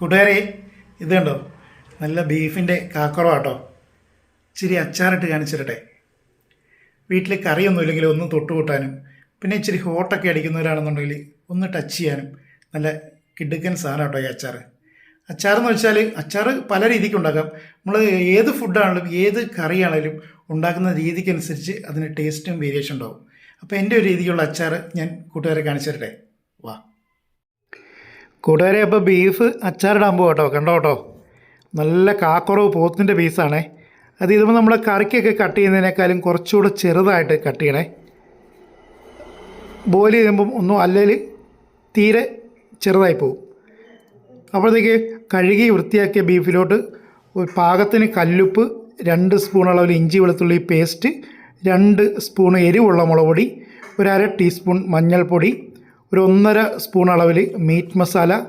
കൂട്ടുകാരെ ഇത് കണ്ടോ? നല്ല ബീഫിന്റെ കാക്കറോ കേട്ടോ ഇച്ചിരി അച്ചാറിട്ട് കാണിച്ചിരട്ടെ. വീട്ടിൽ കറിയൊന്നും ഇല്ലെങ്കിൽ ഒന്ന് തൊട്ട് കൂട്ടാനും പിന്നെ ഇച്ചിരി ഹോട്ടൊക്കെ അടിക്കുന്നവരാണെന്നുണ്ടെങ്കിൽ ഒന്ന് ടച്ച് ചെയ്യാനും. നല്ല കിടുക്കൻ സാധനം കേട്ടോ ഈ അച്ചാർ എന്ന് വെച്ചാൽ അച്ചാർ പല രീതിക്ക് ഉണ്ടാക്കാം. നമ്മൾ ഏത് ഫുഡാണെങ്കിലും ഏത് കറിയാണെങ്കിലും ഉണ്ടാക്കുന്ന രീതിക്കനുസരിച്ച് അതിന് ടേസ്റ്റും വേരിയേഷൻ ഉണ്ടാവും. അപ്പോൾ എന്റെ ഒരു രീതിയിലുള്ള അച്ചാർ ഞാൻ കൂട്ടുകാരെ കാണിച്ചു തരട്ടെ വാ. കൂട്ടുകാരെ അപ്പോൾ ബീഫ് അച്ചാറിടാൻ പോകാം കേട്ടോ കണ്ടോ കേട്ടോ നല്ല കാക്കുറവ് പോത്തിന്റെ പീസാണേ അത് ഇതിപ്പോൾ നമ്മൾ കറിക്കൊക്കെ കട്ട് ചെയ്യുന്നതിനേക്കാളും കുറച്ചുകൂടെ ചെറുതായിട്ട് കട്ട് ചെയ്യണേ. ബോയിൽ ചെയ്യുമ്പം ഒന്നും അല്ലെങ്കിൽ തീരെ ചെറുതായി പോകും അപ്പോഴത്തേക്ക് കഴുകി വൃത്തിയാക്കിയ ബീഫിലോട്ട് ഒരു പാകത്തിന് കല്ലുപ്പ് രണ്ട് സ്പൂൺ അളവിൽ ഇഞ്ചി വെളുത്തുള്ളി പേസ്റ്റ് രണ്ട് സ്പൂൺ എരിവുള്ള മുളക് പൊടി ഒരു അര ടീസ്പൂൺ മഞ്ഞൾപ്പൊടി ഒരു ഒന്നര സ്പൂൺ അളവിൽ മീറ്റ് മസാല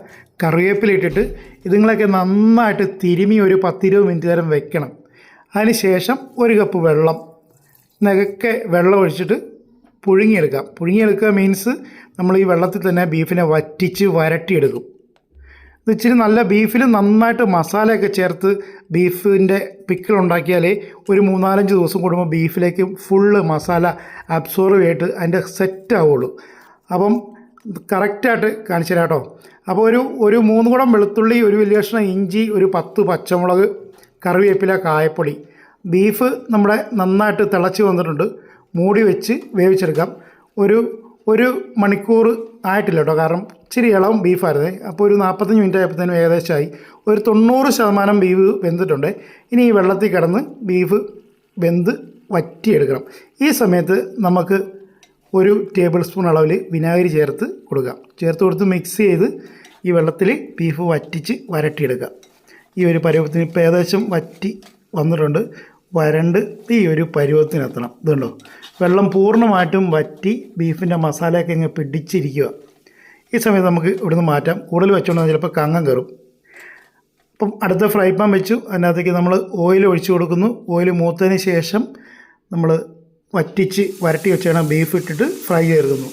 കറിവേപ്പില ഇട്ടിട്ട് ഇതുങ്ങളൊക്കെ നന്നായിട്ട് തിരുമി ഒരു പത്തിരുപത് മിനിറ്റ് നേരം വെക്കണം. അതിന് ശേഷം ഒരു കപ്പ് വെള്ളം. നികക്കെ വെള്ളം ഒഴിച്ചിട്ട് പുഴുങ്ങിയെടുക്കാം. പുഴുങ്ങിയെടുക്കുക മീൻസ് നമ്മൾ ഈ വെള്ളത്തിൽ തന്നെ ബീഫിനെ വറ്റിച്ച് വരട്ടിയെടുക്കും. ഇച്ചിരി നല്ല ബീഫിൽ നന്നായിട്ട് മസാലയൊക്കെ ചേർത്ത് ബീഫിന്റെ പിക്കിൾ ഉണ്ടാക്കിയാലേ ഒരു മൂന്നാലഞ്ച് ദിവസം കൂടുമ്പോൾ ബീഫിലേക്ക് ഫുള്ള് മസാല അബ്സോർവ് ചെയ്തിട്ട് അതിന്റെ സെറ്റ് ആവുള്ളൂ. അപ്പം കറക്റ്റായിട്ട് കാണിച്ചു തരാം കേട്ടോ അപ്പോൾ ഒരു ഒരു മൂന്ന് കുടം വെളുത്തുള്ളി ഒരു വലിയ കഷ്ണം ഇഞ്ചി ഒരു പത്ത് പച്ചമുളക് കറിവേപ്പില കായപ്പൊടി. ബീഫ് നമ്മുടെ നന്നായിട്ട് തിളച്ച് വന്നിട്ടുണ്ട്. മൂടി വെച്ച് വേവിച്ചെടുക്കാം. ഒരു ഒരു മണിക്കൂർ ആയിട്ടില്ല കേട്ടോ കാരണം ഇച്ചിരി ഇളവും ബീഫായിരുന്നേ. അപ്പോൾ ഒരു നാൽപ്പത്തഞ്ച് മിനിറ്റ് ആയപ്പോഴത്തേനും ഏകദേശമായി. ഒരു തൊണ്ണൂറ് ശതമാനം ബീഫ് വെന്തിട്ടുണ്ട്. ഇനി ഈ വെള്ളത്തിൽ കിടന്ന് ബീഫ് വെന്ത് വറ്റിയെടുക്കണം. ഈ സമയത്ത് നമുക്ക് ഒരു ടേബിൾ സ്പൂൺ അളവിൽ വിനാഗിരി ചേർത്ത് കൊടുക്കുക. ചേർത്ത് കൊടുത്ത് മിക്സ് ചെയ്ത് ഈ വെള്ളത്തിൽ ബീഫ് വറ്റിച്ച് വരട്ടിയെടുക്കുക. ഈ ഒരു പരുവത്തിന് ഇപ്പോൾ ഏകദേശം വറ്റി വന്നിട്ടുണ്ട്. വരണ്ട് ഈ ഒരു പരുവത്തിനെത്തണം ഇതുണ്ടോ വെള്ളം പൂർണമായിട്ടും വറ്റി ബീഫിന്റെ മസാലയൊക്കെ ഇങ്ങനെ പിടിച്ചിരിക്കുക. ഈ സമയത്ത് നമുക്ക് ഇവിടുന്ന് മാറ്റാം. കൂടുതൽ വെച്ചുകൊണ്ടാൽ ചിലപ്പോൾ കങ്ങം കയറും അപ്പം അടുത്ത ഫ്രൈ പാൻ വെച്ചു. അതിനകത്തേക്ക് നമ്മൾ ഓയിൽ ഒഴിച്ചു കൊടുക്കുന്നു. ഓയിൽ മൂത്തതിന് ശേഷം നമ്മൾ വറ്റിച്ച് വരട്ടി വെച്ചാണ് ബീഫ് ഇട്ടിട്ട് ഫ്രൈ ചേർക്കുന്നു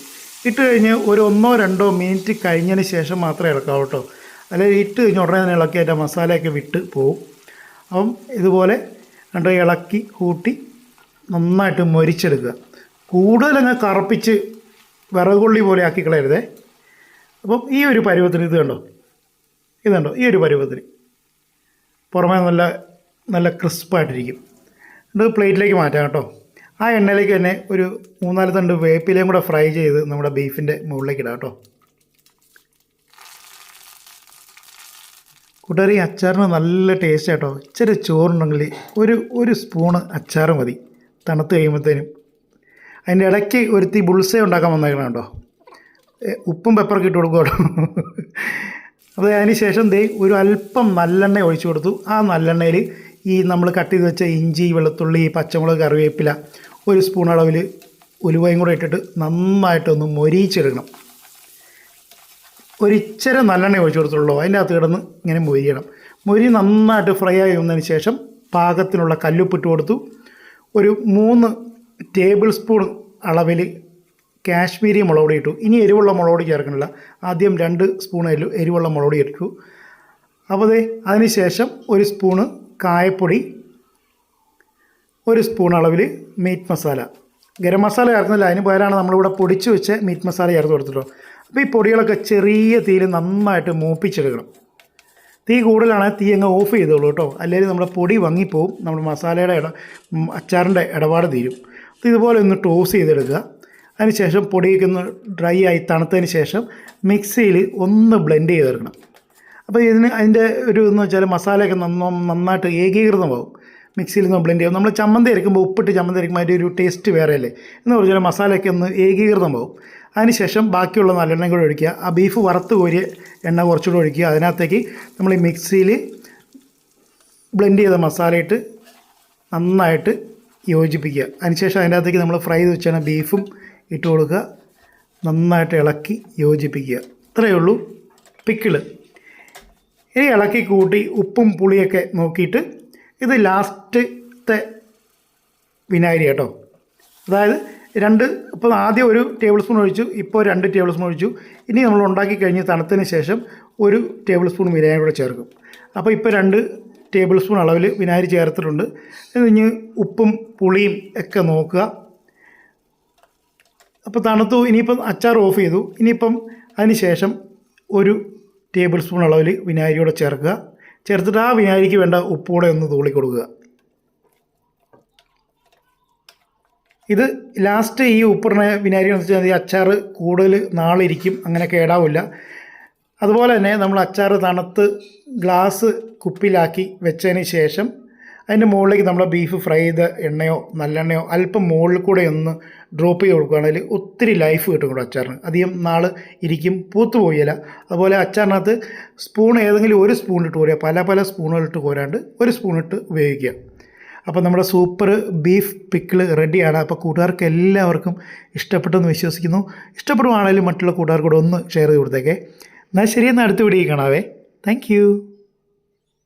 ഇട്ട് കഴിഞ്ഞ് ഒരു ഒന്നോ രണ്ടോ മിനിറ്റ് കഴിഞ്ഞതിന് ശേഷം മാത്രമേ ഇളക്കാവൂ കേട്ടോ അല്ലെങ്കിൽ ഇട്ട് കഴിഞ്ഞ് ഉടനെ തന്നെ ഇളക്കി അതിന്റെ മസാലയൊക്കെ വിട്ട് പോവും. അപ്പം ഇതുപോലെ രണ്ട് ഇളക്കി കൂട്ടി നന്നായിട്ട് മൊരിച്ചെടുക്കുക. കൂടുതലങ്ങ് കറുപ്പിച്ച് വിറകുള്ളി പോലെ ആക്കി കളയരുതേ. അപ്പം ഈ ഒരു പരുവത്തിന് ഇത് കണ്ടോ? ഇത് കണ്ടോ? ഈ ഒരു പരുവത്തിന്. പുറമേ നല്ല നല്ല ക്രിസ്പായിട്ടിരിക്കും ഇത് പ്ലേറ്റിലേക്ക് മാറ്റാം കേട്ടോ. ആ എണ്ണയിലേക്ക് തന്നെ ഒരു മൂന്നാൽ തണ്ട് വേപ്പിലയും കൂടെ ഫ്രൈ ചെയ്ത് നമ്മുടെ ബീഫിന്റെ മുകളിലേക്ക് ഇടാം കേട്ടോ. കൂട്ടുകാരി അച്ചാറിന് നല്ല ടേസ്റ്റ് കേട്ടോ ഇച്ചിരി ചോറുണ്ടെങ്കിൽ ഒരു ഒരു സ്പൂണ് അച്ചാർ മതി. തണുത്ത് കഴിയുമ്പോഴത്തേനും. അതിന്റെ ഇടയ്ക്ക് ഒരുത്തി ബുൾസേ ഉണ്ടാക്കാൻ വന്നേക്കണം കേട്ടോ. ഉപ്പും പെപ്പറൊക്കെ ഇട്ട് കൊടുക്കും കേട്ടോ. അപ്പോൾ അതിന് ശേഷം ദേ ഒരു അല്പം നല്ലെണ്ണ ഒഴിച്ചു കൊടുത്തു. ആ നല്ലെണ്ണയിൽ ഈ നമ്മൾ കട്ട് ചെയ്ത് വെച്ച ഇഞ്ചി വെളുത്തുള്ളി പച്ചമുളക് കറിവേപ്പില ഒരു സ്പൂൺ അളവിൽ ഉലുവയും കൂടെ ഇട്ടിട്ട് നന്നായിട്ടൊന്ന് മൊരിയിച്ചെടുക്കണം. ഒരിച്ചിരി നല്ലെണ്ണ ഒഴിച്ചു കൊടുത്തുള്ളൂ. അതിന്റെ അകത്ത് കിടന്ന് ഇങ്ങനെ മൊരിയണം. മൊരി നന്നായിട്ട് ഫ്രൈ ആയി വന്നതിന് ശേഷം പാകത്തിനുള്ള കല്ലുപ്പിട്ട് കൊടുത്തു. ഒരു മൂന്ന് ടേബിൾ സ്പൂൺ അളവിൽ കാശ്മീരി മുളക് ഇട്ടു. ഇനി എരിവുള്ള മുളക് ചേർക്കണില്ല. ആദ്യം രണ്ട് സ്പൂൺ എരിവുള്ള മുളക് ഇട്ടു. അപ്പോൾ അതിന് ശേഷം ഒരു സ്പൂണ് കായപ്പൊടി ഒരു സ്പൂൺ അളവിൽ മീറ്റ് മസാല. ഗരം മസാല ചേർക്കുന്നില്ല അതിന് പകരമാണ് നമ്മളിവിടെ പൊടിച്ച് വെച്ച് മീറ്റ് മസാല ചേർത്ത് കൊടുത്തിട്ടോ അപ്പോൾ ഈ പൊടികളൊക്കെ ചെറിയ തീയിൽ നന്നായിട്ട് മൂപ്പിച്ചെടുക്കണം. തീ കൂടുതലാണ് തീ അങ്ങ് ഓഫ് ചെയ്തോളൂ കേട്ടോ. അല്ലെങ്കിൽ നമ്മുടെ പൊടി വങ്ങിപ്പോവും നമ്മുടെ മസാലയുടെ ഇട അച്ചാറിന്റെ ഇടപാട് തീരും. അപ്പോൾ ഇതുപോലെ ഒന്ന് ടോസ് ചെയ്തെടുക്കുക. അതിനുശേഷം പൊടിയൊക്കെ ഒന്ന് ഡ്രൈ ആയി തണുത്തതിന് ശേഷം മിക്സിയിൽ ഒന്ന് ബ്ലെൻഡ് ചെയ്തെടുക്കണം. അപ്പോൾ ഇതിന് അതിന്റെ ഒരു എന്ന് വെച്ചാൽ മസാലയൊക്കെ നന്ന നന്നായിട്ട് ഏകീകൃതമാവും. മിക്സിയിൽ നിന്ന് ബ്ലെൻഡ് ചെയ്യും നമ്മൾ ചമ്മന്തി അരക്കുമ്പോൾ ഉപ്പിട്ട് ചമ്മന്തി അരക്കുമ്പോൾ അതിന്റെ ഒരു ടേസ്റ്റ് വേറെ അല്ലേ എന്ന് പറഞ്ഞാൽ മസാലയൊക്കെ ഒന്ന് ഏകീകൃതമാവും. അതിനുശേഷം ബാക്കിയുള്ള നല്ലെണ്ണ കൂടെ ഒഴിക്കുക. ആ ബീഫ് വറുത്ത് കോരിയ എണ്ണ കുറച്ചുകൂടെ ഒഴിക്കുക. അതിനകത്തേക്ക് നമ്മൾ ഈ മിക്സിയിൽ ബ്ലെൻഡ് ചെയ്ത മസാലയിട്ട് നന്നായിട്ട് യോജിപ്പിക്കുക. അതിനുശേഷം അതിന്റെ അകത്തേക്ക് നമ്മൾ ഫ്രൈ ചെയ്ത് വെച്ചാണ് ബീഫും ഇട്ട് കൊടുക്കുക. നന്നായിട്ട് ഇളക്കി യോജിപ്പിക്കുക. ഇത്രയേ ഉള്ളൂ. പിക്കിൾ ഇനി ഇളക്കി കൂട്ടി ഉപ്പും പുളിയൊക്കെ നോക്കിയിട്ട് ഇത് ലാസ്റ്റത്തെ വിനാഗിരി കേട്ടോ. അതായത് രണ്ട് ഇപ്പോൾ ആദ്യം ഒരു ടേബിൾ സ്പൂൺ ഒഴിച്ചു ഇപ്പോൾ രണ്ട് ടേബിൾ സ്പൂൺ ഒഴിച്ചു. ഇനി നമ്മൾ ഉണ്ടാക്കി കഴിഞ്ഞ് തണുത്തതിന് ശേഷം ഒരു ടേബിൾ സ്പൂൺ വിനാഗിരി കൂടെ ചേർക്കും. അപ്പോൾ ഇപ്പോൾ രണ്ട് ടേബിൾ സ്പൂൺ അളവിൽ വിനാഗിരി ചേർത്തിട്ടുണ്ട്. ഇനി ഉപ്പും പുളിയും ഒക്കെ നോക്കുക. അപ്പോൾ തണുത്തു ഇനിയിപ്പം അച്ചാർ ഓഫ് ചെയ്തു. ഇനിയിപ്പം അതിന് ശേഷം ഒരു ടേബിൾ സ്പൂൺ അളവിൽ വിനാഗിരിയോടെ ചേർക്കുക. ചേർത്തിട്ട് ആ വിനാഗിരിക്ക് വേണ്ട ഉപ്പൂടെ ഒന്ന് തൂളി കൊടുക്കുക. ഇത് ലാസ്റ്റ് ഈ ഉപ്പിടുന്ന വിനാഗിരി എന്ന് വെച്ചാൽ ഈ അച്ചാർ കൂടുതൽ നാളിരിക്കും അങ്ങനെ കേടാവില്ല. അതുപോലെ തന്നെ നമ്മൾ അച്ചാർ തണുത്ത് ഗ്ലാസ് കുപ്പിലാക്കി വെച്ചതിന് ശേഷം അതിന്റെ മുകളിലേക്ക് നമ്മൾ ബീഫ് ഫ്രൈ ചെയ്ത എണ്ണയോ നല്ലെണ്ണയോ അല്പം മുകളിൽ കൂടെ ഒന്ന് ഡ്രോപ്പ് ചെയ്ത് കൊടുക്കുകയാണെങ്കിൽ ഒത്തിരി ലൈഫ് കിട്ടും കൂടെ അച്ചാറിന്. അധികം നാൾ ഇരിക്കും പൂത്തു പോയില്ല. അതുപോലെ അച്ചാറിനകത്ത് സ്പൂൺ ഏതെങ്കിലും ഒരു സ്പൂൺ ഇട്ട് കോരുക. പല പല സ്പൂണുകളിട്ട് കോരാണ്ട് ഒരു സ്പൂൺ ഇട്ട് ഉപയോഗിക്കുക അപ്പോൾ നമ്മുടെ സൂപ്പർ ബീഫ് പിക്കിൾ റെഡിയാണ് അപ്പോൾ കൂട്ടുകാർക്ക് എല്ലാവർക്കും ഇഷ്ടപ്പെട്ടെന്ന് വിശ്വസിക്കുന്നു. ഇഷ്ടപ്പെടുവാണെങ്കിലും മറ്റുള്ള കൂട്ടുകാർക്കൂടെ ഒന്ന് ഷെയർ ചെയ്ത് കൊടുത്തേക്കേ. എന്നാൽ ശരി എന്നാൽ അടുത്ത വീഡിയോ കാണാവേ. താങ്ക്